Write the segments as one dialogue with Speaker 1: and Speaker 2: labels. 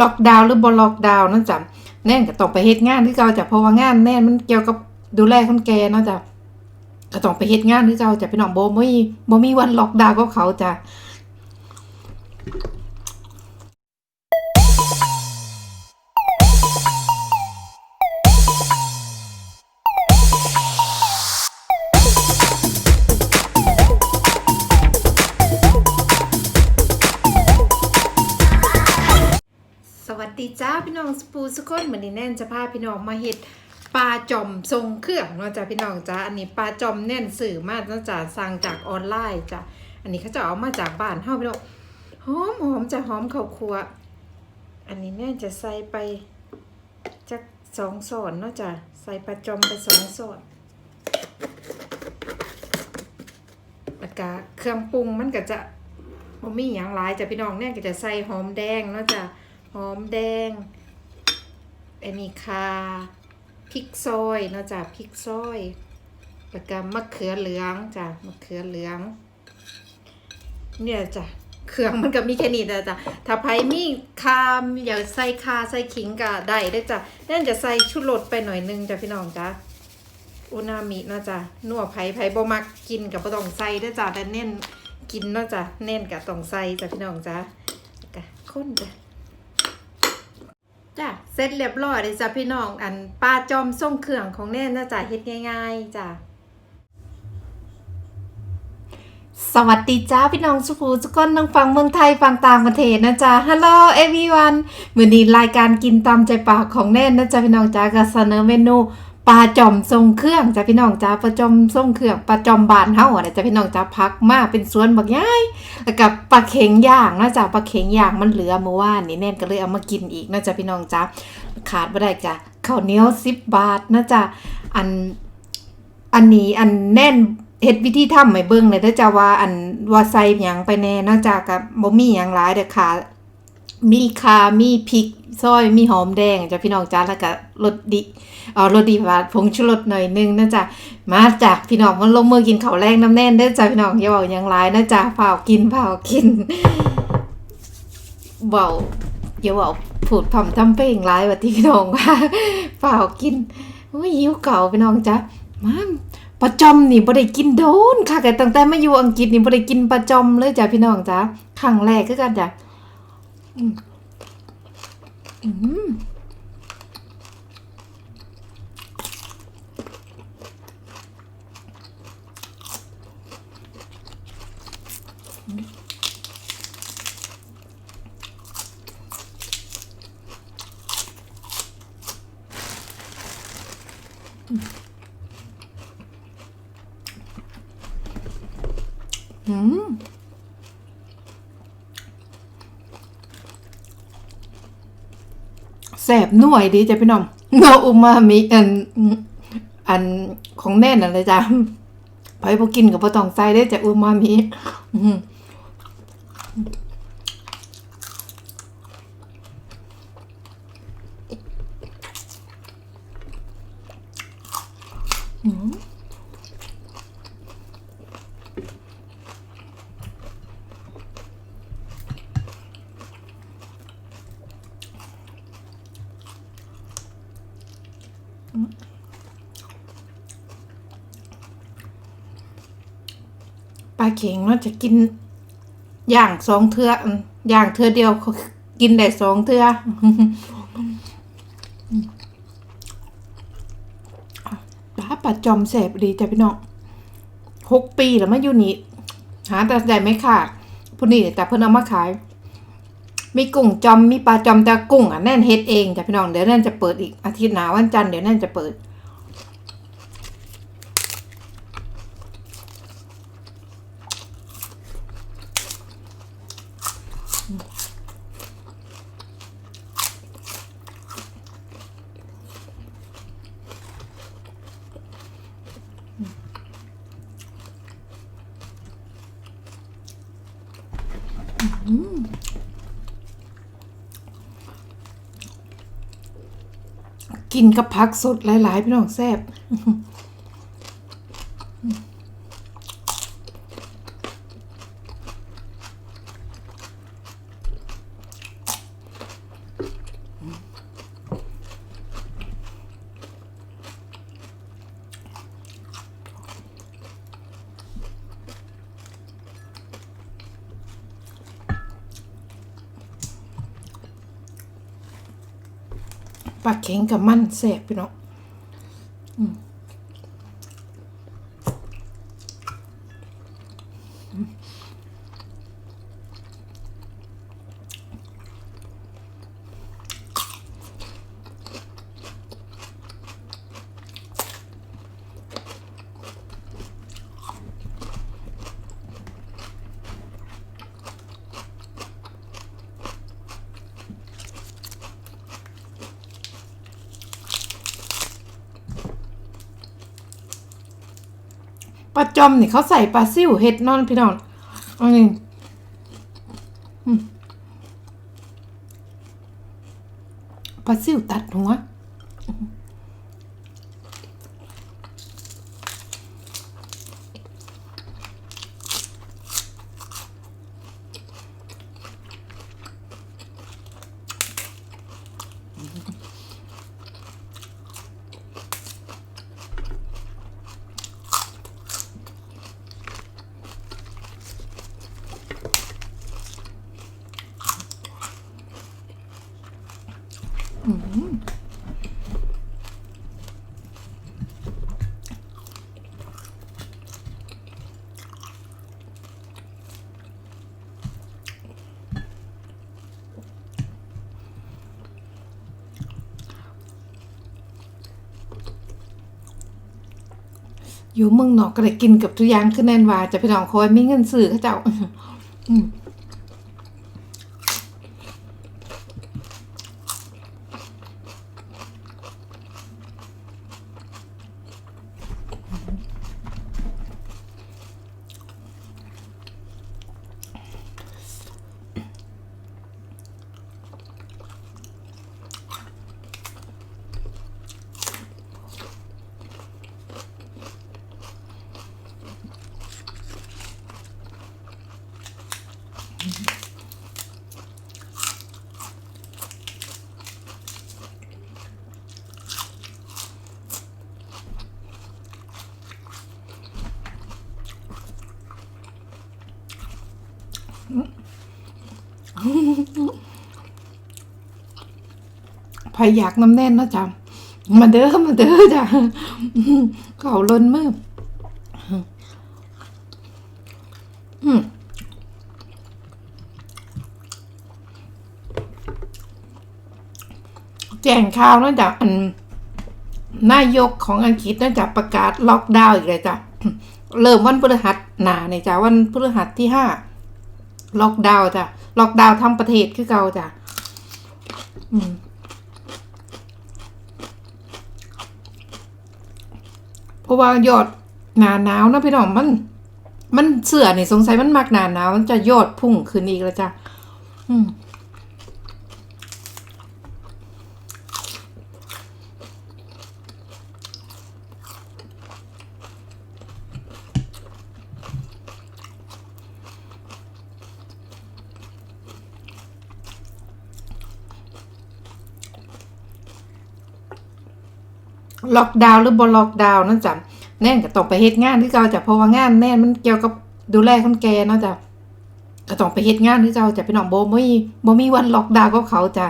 Speaker 1: ล็อกดาวน์หรือบ่ล็อกดาวน์นั่นจ้ะแน่นก็ต้องไปเฮ็ดงานคือเก่าจ้ะเพราะว่างานแน่นมันเกี่ยวกับดูแลคนแก่เนาะจ้ะก็ต้องไปเฮ็ดงานคือเก่าจ้ะพี่น้องบ่มีบ่มีวันล็อกดาวน์กับเขาจ้ะ จ้าพี่น้องสปูสกคนเหมือนนี้แน่นจะพาพี่น้องมาเฮ็ดปลาจอมทรงเครื่องเนาะจ้ะพี่น้องจ้าอันนี้ปลาจอมแน่นสื่อมากเนาะจ้ะสั่งจากออนไลน์จ้ะอันนี้เขาจะเอามาจากบ้านเฮาพี่น้องหอมหอมจะหอมข้าวคั่วอันนี้แน่นจะใส่ไปจักสองส่วนเนาะจ้ะใส่ปลาจอมไปสองส่วนแล้วก็เครื่องปรุงมันก็จะบ่มีหยังหลายจ้ะพี่น้องแน่นก็จะใส่หอมแดงเนาะจ้ะ หอมแดงอันนี้คาพริกซอยนาะจ้ะพริกซอยแล้วก็มะเขือเหลืองจ้ะมะเขือเหลือง เนี่ยจ้ะเครื่องมันก็มีแค่นี้นะจ้ะถ้าไผมีคามอยากใส่คาใส่ขิงก็ได้ได้จ้ะนั่นจะใส่ชุดรสไปหน่อยนึงจ้ะพี่น้องจ้ะอุนามินาะจ้ะนัวไผไผบ่มักกินกับบ่ต้องใส่เด้จ้ะแต่เน้นกินเนาะจ้ะเน้นกับต้องใส่จ้ะพี่น้องจ้ะกะข้นจ้ะ จ้ะเสร็จเรียบร้อยเลยจ้ะพี่น้องอันปลาจอมส่งเครื่องของแน่นนะจ๊ะเฮ็ดง่าย ๆจ้ะสวัสดีจ้าพี่น้องสุภูสุกคนน้องฟังเมืองไทยฟังต่างประเทศนะจ๊ะฮัลโหลเอวีวันมื้อนี้รายการกินตามใจปากของแน่นนะจ๊ะพี่น้องจ้าก็เสนอเมนู ปลาจอมทรงเครื่องจ้ะพี่น้องจ้าปลาจอมทรงเครื่องปลาจอมบานเฮาอะนะจ๊ะพี่น้องจ้าพักมากเป็นสวนบักใหญ่แล้วกับปลาเข็งย่างนะจ๊ะปลาเข็งย่างมันเหลือเมื่อวานนี่แน่นก็เลยเอามากินอีกนะจ๊ะพี่น้องจ๊ะขาดไม่ได้จ้ะข้าวเหนียวสิบบาทนะจ๊ะอันอันนี้อันแน่นเฮ็ดวิธีทำให้เบิ่งเลยเด้อจ้ะว่าอันว่าใส่หยังไปแน่นะจ๊ะกับบ่มีหยังหลายเด้อค่ะ มีคามีพริกซอยมีหอมแดงจ้ะพี่น้องจ้าแล้วก็รสดิเออรสดีว่าผงชูรสหน่อยนึงนะจ๊ะมาจ้ะพี่น้องมันลงมือกินข้าวแรงน้ำแน่นเด้อจ้ะพี่น้องอย่าเว้าหยังหลายนะจ๊ะเฝ้าวกินเฝ้าวกินเว้าอย่าเว้าพูดพร่ำทำเพลงหลายว่าที่พี่น้องว่าเฝ้าวกินโอ้ยหิวเก่าพี่น้องจ้ะมาปลาจอมนี่บ่ได้กินโดนค่ะแต่ตั้งแต่มาอยู่อังกฤษนี่บ่ได้กินปลาจอมเลยจ้ะพี่น้องจ้ะครั้งแรกคือกันจ้ะ อืมอืม แส บหน่วยดีจ้ะพี่น้องเนาอุมามิอันอันของแน่นอะไรจ้ะไปพอกินกับพอตองใส่ได้จ้ะอุมามิอืม ปลาเข็งเนาะจะกินอย่างสองเทืออย่างเทือเดียวกินได้สองเทือปลาปลาจอมแสบดีจ้ะพี่น้องหกปีแล้วมาอยู่นี่หาแต่ใจไม่ขาดผู้นี้แต่เพิ่นเอามาขาย มีกุ้งจอมมีปลาจอมแต่กุ้งอะแน่นเฮ็ดเองจ้ะพี่น้องเดี๋ยวแน่นจะเปิดอีกอาทิตย์หน้าวันจันทร์เดี๋ยวแน่นจะเปิด กินกับผักสดหลายๆพี่น้องแซ่บ ปลาเข็งกับมันแสบพี่น้อง ปลาจอมนี่เขาใส่ปลาซิ่วเห็ดนอนพี่น้องอันนี้ปลาซิ่วตัดหัว อยู่เมืองนอกก็ได้กินกับทุกอย่างขึ้นแน่นว่าจะพี่น้องคอยมีเงินซื้อเขาเจ้า พายอยากน้ำแน่นเนาะจ้ะมาเด้อมาเด้อจ้ะเขาล้นมืออืมแจ้งข่าวนะจ้ะอันนายกของอังกฤษนะจ้ะประกาศล็อกดาวน์อีกเลยจ้ะเริ่มวันพฤหัสหนาเนี่ยจ้ะวันพฤหัสที่ห้าล็อกดาวน์จ้ะล็อกดาวน์ทั้งประเทศคือเก่าจ้ะอืม เพราะว่ายอดหนาหนาวนะพี่น้องมัน มันเสือนี่สงสัยมันมากหนาหนาวมันจะยอดพุ่งขึ้นอีกแล้วจ้ะอืม ล็อกดาวน์หรือบล็อกดาวน์นั่นจ้ะแน่นก็ต้องไปเฮ็ดงานที่เก่าจ้ะเพราะว่างานแน่นมันเกี่ยวกับดูแลคนแก่เนาะจ้ะก็ต้องไปเฮ็ดงานที่เก่าจ้ะพี่น้องบ่มีบ่มีวันล็อกดาวน์กับเขาจ้ะ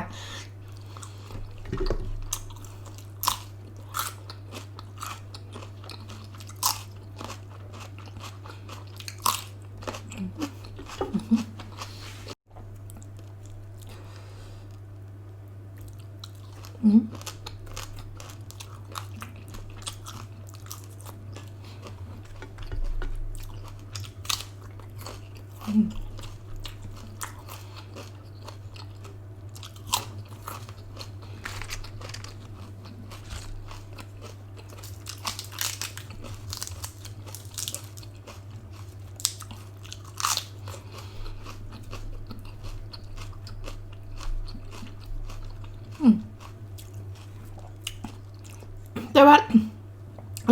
Speaker 1: แต่ว่า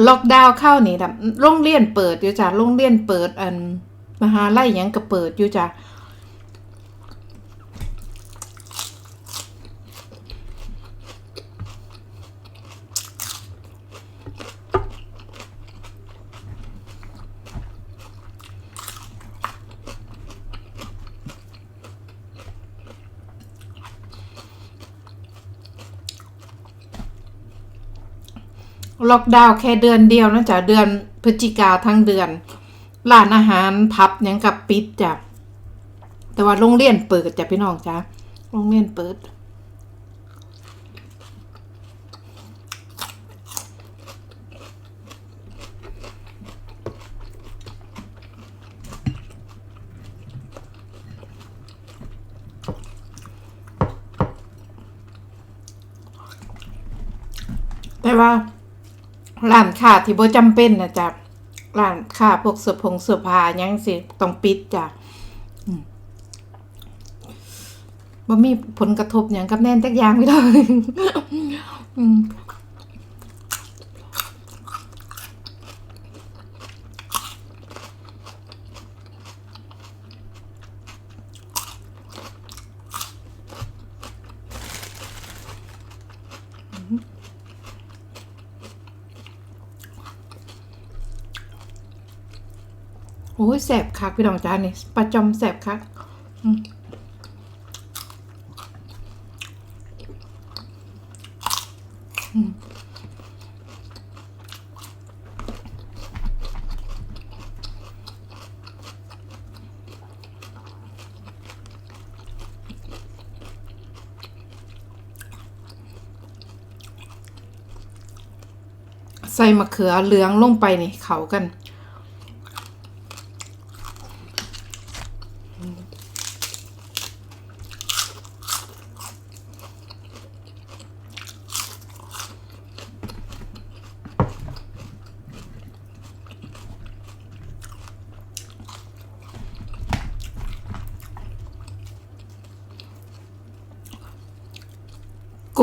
Speaker 1: ล็อกดาวน์เข้านี่แบบโรงเรียนเปิดอยู่จ้ะโรงเรียนเปิดอันมหาลัยยังก็เปิดอยู่จ้ะ ล็อกดาวน์แค่เดือนเดียวนะจ๊ะเดือนพฤศจิกาทั้งเดือนร้านอาหารพับยังกับปิดจ้ะแต่ว่าโรงเรียนเปิดจ้ะพี่น้องจ้ะโรงเรียนเปิดแต่ว่า ร้านค้าที่บ่จำเป็นนะจ๊ะร้านค้าพวกเสื้อผงเสื้อผ้ายังสิต้องปิดจ้ะอืมบ่มีผลกระทบหยังกับแน่นจักอย่างไม่ได้อืม โอ้ยแสบคักพี่น้องจ้านี่ประจอมแสบคักใส่มะเขือเหลืองลงไปนี่เขากัน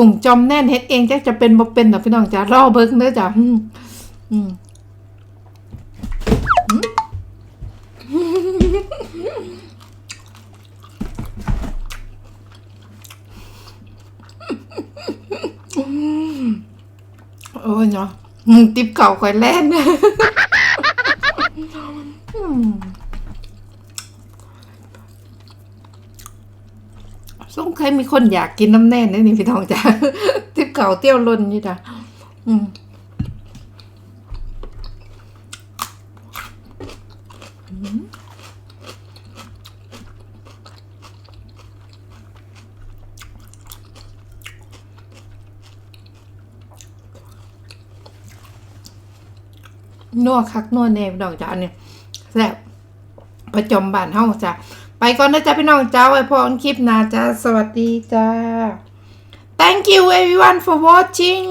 Speaker 1: กุ้งจอมแน่นเฮ็ดเองจักจะเป็นบ่เป็นดอกพี่น้องจ้ารอเบิ่งเด้อจ้ะอืมอืมโอ้ยเนาะอืมติบเก่าข่อยแล่นอืม สงใครมีคนอยากกินน้ำแน่นนี่พี่ทองจ้าติบเก่าเตี้ยวล้นนี่จ้ะอืมนัวคักนัวแนวดอกจ้าเนี่ยแซ่บประจมบานเฮาจ้ะ ไปก่อนนะจ๊ะพี่น้องจ้าไว้พอนคลิปหน้าจ้าสวัสดีจ้า thank you everyone for watching